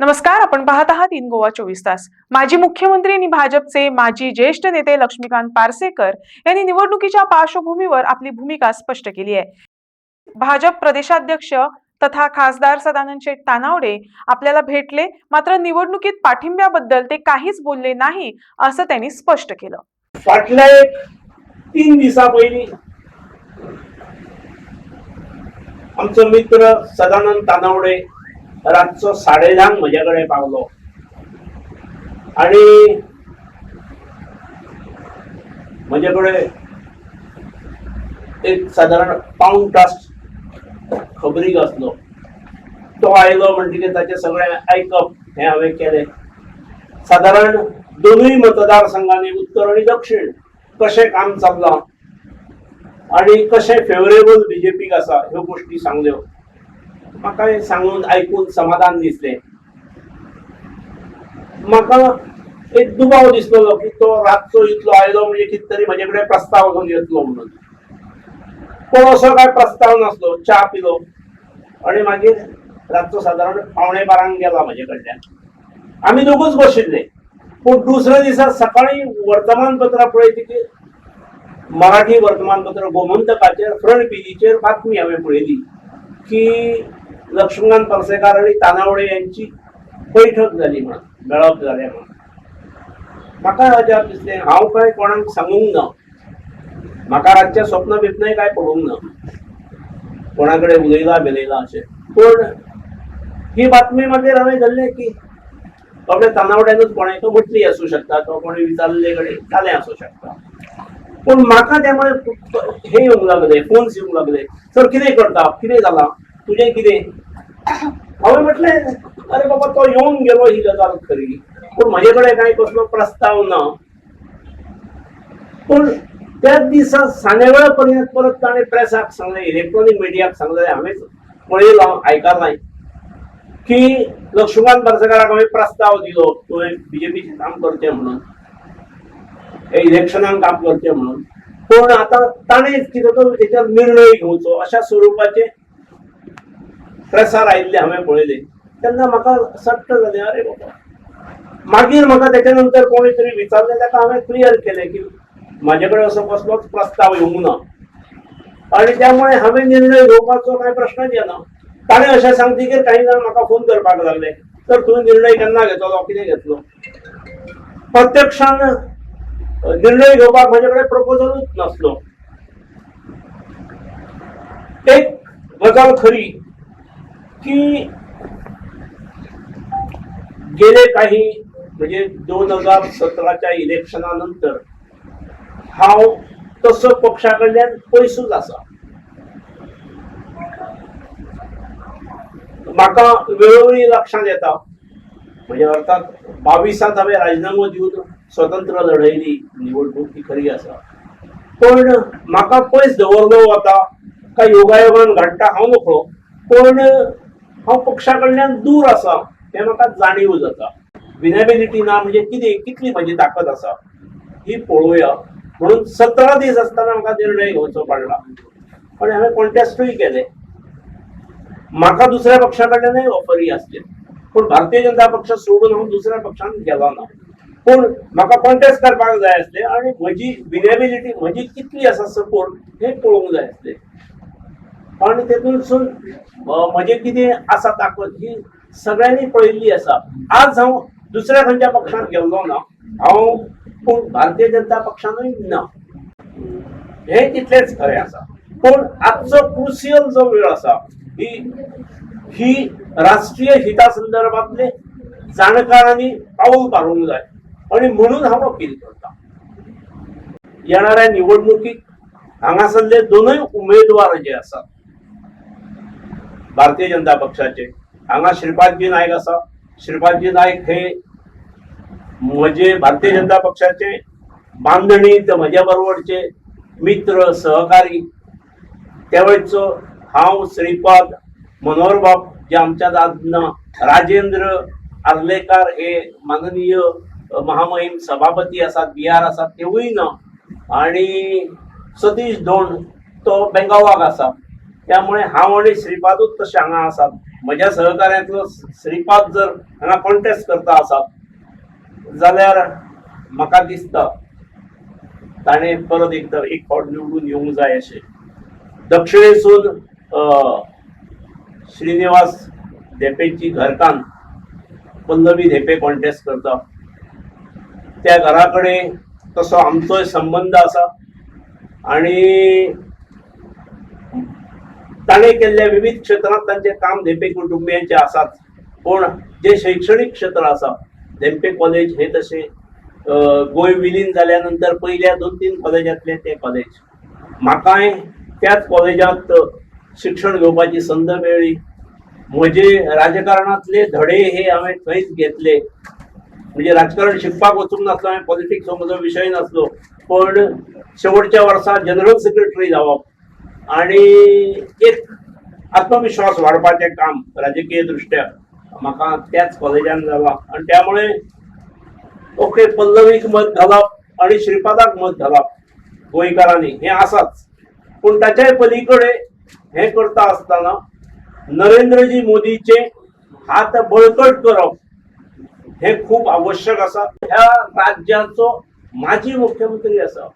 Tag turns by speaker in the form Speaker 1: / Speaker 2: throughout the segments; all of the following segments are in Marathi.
Speaker 1: नमस्कार आपण पाहत आहात इन गोवा चोवीस तास. माजी मुख्यमंत्री आणि भाजपचे माजी ज्येष्ठ नेते लक्ष्मीकांत पार्सेकर यांनी निवडणुकीच्या पार्श्वभूमीवर आपली भूमिका स्पष्ट केली आहे. भाजप प्रदेशाध्यक्ष तथा खासदार सदानंद शेठ तानावडे आपल्याला भेटले मात्र निवडणुकीत पाठिंब्याबद्दल ते काहीच बोलले नाही असं त्यांनी स्पष्ट केलं.
Speaker 2: फाटल्या एक तीन दिसा पहिली आमचं मित्र सदानंद तानावडे रातचो साडे धांक म्हजे कडेन पावलो. आणि म्हजे कडेन एक सादारण पाऊण तास खबरीक आसलो तो आयलो म्हणटकीर ताचें सगळें आयकप हें हांवें केलें. सादारण दोनूय मतदारसंघांनी उत्तर आणि दक्षिण कशें काम चल्लां आणि कशें फेवरेबल बीजेपीक आसा ह्यो गोश्टी सांगल्यो म्हाका हें सांगून आयकून समाधान दिसलें. म्हाका एक दुबाव दिसलेलो की तो रातचो इतलो आयलो म्हणजे कितें तरी म्हजे कडेन प्रस्ताव घेवन येतलो म्हणून. पण असो काय प्रस्ताव नासलो च्या पिलो. आणि मागीर रातचो सादारण पावणे बारांक गेला म्हजे कडल्यान आमी दोगूच बशिल्ले. पूण दुसऱ्या दिसा सकाळी वर्तमानपत्रां पळयतकीर मराठी वर्तमानपत्र गोमंतकाचेर फ्रंट पेजीचेर बातमी हांवें पळयली की लक्ष्मण परसेकार आणि तानावडे यांची बैठक जाली म्हणून मेळप जालें म्हणून. म्हाका अजाप दिसले हांव काय कोणाक सांगूंक ना? म्हाका रातचें स्वप्न बिप्नय काय पडूंक ना? कोणा कडेन उलयला बिलयला अशें पूण ही बातमी मागीर हांवें धरलें की बाबडे तानावड्यानूच कोणाक म्हटली आसूं शकता तो कोणी विचारले कडेन जालें आसूं शकता पूण म्हाका त्यामुळे हे येवंक लागले फोन्स येवंक लागले. सर कितें करता? कितें जालां तुझे कितें? हांवें म्हटले अरे बाबा तो येवन गेलो ही गजाल खरी पूण म्हजे कडेन कांय कसलो प्रस्ताव ना. पूण त्याच दिसा सांजेवेळ पर्यंत परत ताणे प्रेसाक सांगलें इलेक्ट्रॉनिक मिडियाक सांगलें हांवें पळयलो आयकलां की लक्ष्मण पार्सेकाराक हांवें प्रस्ताव दिलो तुवें बीजेपीचें काम करचें म्हणून. हे इलेक्शनाक काम करचें म्हणून. पूण आतां ताणें कितें तो तेच्या निर्णय घेवचो अशा स्वरुपाचे प्रेसार आयिल्ले हांवें पळयले तेन्ना म्हाका सट्ट जालें अरे बाबा. मागीर म्हाका तेच्या नंतर कोणी तरी विचारलें ताका हांवें क्लियर केलें की म्हाजे कडेन असो कसलोच प्रस्ताव येवंक ना. आणि त्यामुळे हांवें निर्णय घेवपाचो कांय प्रश्नच येना ताणें अशें सांगतकीर काही जाण म्हाका फोन करपाक लागले. तर तुवें निर्णय केन्ना घेतलो कितें घेतलो. प्रत्यक्षान निर्णय घेवपाक म्हजे कडेन प्रपोजलूच नासलो. एक गजाल खरी. की गेले काही म्हणजे दोन हजार सतराच्या इलेक्शना नंतर हांव तसो पक्षा कडल्यान पयसूच आसा म्हाका वेळोवेळी लक्षांत येता. म्हणजे अर्थात बावीसांत हांवें राजिनामो दिवन स्वतंत्र लढयली निवडणूक ही खरी आसा पण म्हाका पयस दवरलो वता काय योगायोगान घडटा हांव नकळो पण हांव पक्षा कडल्यान दूर आसा हे म्हाका जाणीव जाता. विनेबिलिटी ना म्हणजे कितें कितली म्हजी ताकद आसा ही पळोवया म्हणून सतरा दीस आसतना म्हाका निर्णय घेवचो पडला. पण हांवें कॉन्टेस्टूय केले. म्हाका दुसऱ्या पक्षा कडल्यानय ऑफरी आसले पूण भारतीय जनता पक्ष सोडून हांव दुसऱ्या पक्षान गेलो ना पूण म्हाका कॉन्टेस्ट करपाक जाय आसले आनी म्हजी विनेबिलिटी म्हजी कितली आसा सपोर्ट हें पळोवंक जाय आसले आणि तेतूनसून अं, म्हजे कितें आसा ताकद ही सगळ्यांनी पळयल्ली आसा आज हांव दुसऱ्या खंयच्या पक्षांत गेल्लो ना हांव पूण भारतीय जनता पक्षानूय ना. हे तितलेच खरें आसा पूण आजचो क्रुसियल जो वेळ आसा ही ही राष्ट्रीय हिता संदर्भातले जाणकारांनी पाऊल मारूंक जाय. आणि म्हणून हांव अपील करता. येणाऱ्या निवडणुकीक हांगासरले दोनूय उमेदवार जे आसात भारतीय जनता पक्षाचे. हांगा श्रीपादजी नायक आसा श्रीपादजी नायक हे म्हजे भारतीय जनता पक्षाचे बांदणीत म्हज्या बरोबरचे मित्र सहकारी. त्यावेळचं हांव श्रीपाद मनोहर बाब जे आमच्या दादना राजेंद्र आर्लेकार हे माननीय महामहिम सभापती आसात बिहार आसात तेवूय ना. आणि सतीश धोंड तो बेंगावाक आसा त्यामुळे हांव आनी म्हणजे श्रीपादूच तशें हांगा आसात म्हज्या सहकार्यांतलो श्रीपाद जर हांगा कॉन्टेस्ट करता आसात जाल्यार म्हाका दिसता. ताणें परत एकदा एक फावट निवडून येवंक जाय अशें दक्षिणेसून श्रीनिवास धेपेची घरकान पल्लवी धेपे कॉन्टेस्ट करता त्या घरा कडेन तसो आमचोय संबंद आसा आणि ताणें केल्ल्या विविध क्षेत्रांत तांचे काम धेपे कुटुंबियांचे आसात पूण जे शैक्षणीक क्षेत्र आसा धेंपे कॉलेज हे तशें गोंय विलीन जाल्या नंतर पयल्या दोन तीन कॉलेजांतले ते कॉलेज म्हाकाय त्याच कॉलेजांत शिक्षण घेवपाची संद मेळ्ळी म्हजे राजकारणांतले धडे हे हांवें थंयच घेतले. म्हणजे राजकारण शिकपाक वचूंक नासलो हांवें पॉलिटिक्स हो म्हजो विशय नासलो. पण शेवटच्या वर्सा जनरल सेक्रेटरी जावप आणि एक आत्मविश्वास वाडपाचें काम राजकीय दृश्ट्या म्हाका त्याच कॉलेजान जालां आणि त्यामुळे ओके पल्लवीक मत घालप आणि श्रीपादाक मत घालप गोंयकारांनी हे आसाच पूण ताच्याय पलीकडे हे करता आसतना नरेंद्रजी मोदीचे हात बळकट करप हे खूप आवश्यक आसा ह्या राज्याचो माजी मुख्यमंत्री आसा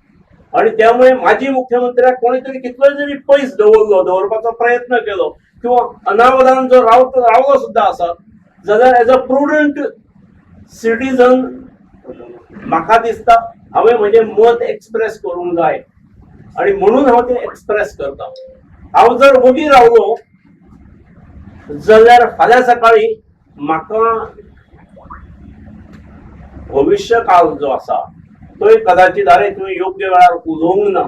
Speaker 2: आणि त्यामुळे माजी मुख्यमंत्र्याक कोणीतरी तरी कितलोय जरी पयस दवरलो दवरपाचो प्रयत्न केलो किंवा अनावधान जो राव रावलो सुद्धा आसा जाल्यार एज अ प्रुडंट सिटीजन म्हाका दिसता हांवें म्हजें मत एक्सप्रेस करूंक जाय. आणि म्हणून हांव तें एक्सप्रेस करता. हांव जर वगी रावलो जाल्यार फाल्यां सकाळी म्हाका भविष्य काळ जो आसा थंय कदाचित अरे तुवें योग्य वेळार उलोवंक ना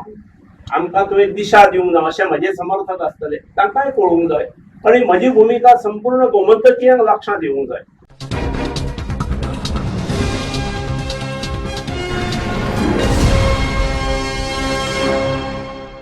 Speaker 2: आमकां तुवें दिशा दिवंक ना अशें म्हजे समर्थक आसतले तांकांय कळूंक जाय. आणि म्हजी भुमिका संपूर्ण गोमंतकीयांक लक्षांत येवंक जाय.